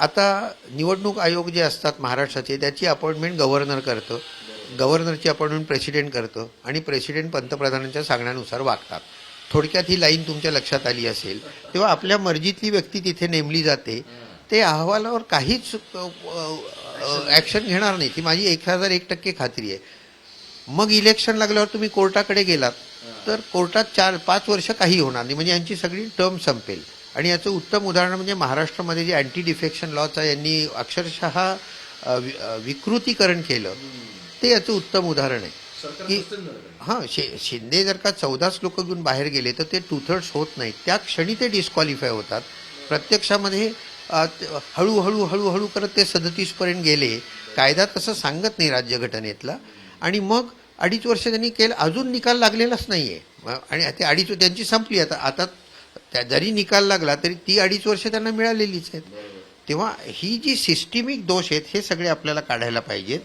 आता निवडणूक आयोग जे असतात महाराष्ट्राचे त्याची अपॉइंटमेंट गव्हर्नर करतं. गव्हर्नरची अपॉइंटमेंट प्रेसिडेंट करतं आणि प्रेसिडेंट पंतप्रधानांच्या सांगण्यानुसार वागतात. थोडक्यात ही लाईन तुमच्या लक्षात आली असेल. तेव्हा आपल्या मर्जीतली व्यक्ती तिथे नेमली जाते. ते अहवालावर काहीच ॲक्शन घेणार नाही. ती माझी एक हजार एक टक्के खात्री आहे. मग इलेक्शन लागल्यावर तुम्ही कोर्टाकडे गेलात. तर कोर्टात चार पाच वर्ष काही होणार नाही. म्हणजे यांची सगळी टर्म संपेल. आणि याचं उत्तम उदाहरण म्हणजे महाराष्ट्रामध्ये जे अँटी डिफेक्शन लॉचा यांनी अक्षरशः विकृतीकरण केलं. ते याचं उत्तम उदाहरण आहे. की हां शे शिंदे जर का चौदाच लोक घेऊन बाहेर गेले तर ते टू थर्ड्स होत नाहीत त्या क्षणी ते डिस्क्वालिफाय होतात. प्रत्यक्षामध्ये हळूहळू हळूहळू करत ते सदतीसपर्यंत गेले. कायदा तसं सांगत नाही राज्यघटनेतला. आणि मग अडीच वर्ष त्यांनी केलं अजून निकाल लागलेलाच नाही आहे आणि ते अडीच त्यांची संपली. आता आता त्या जरी निकाल लागला तरी ती अडीच वर्ष त्यांना मिळालेलीच आहेत. तेव्हा ही जी सिस्टिमिक दोष आहेत हे सगळे आपल्याला काढायला पाहिजेत.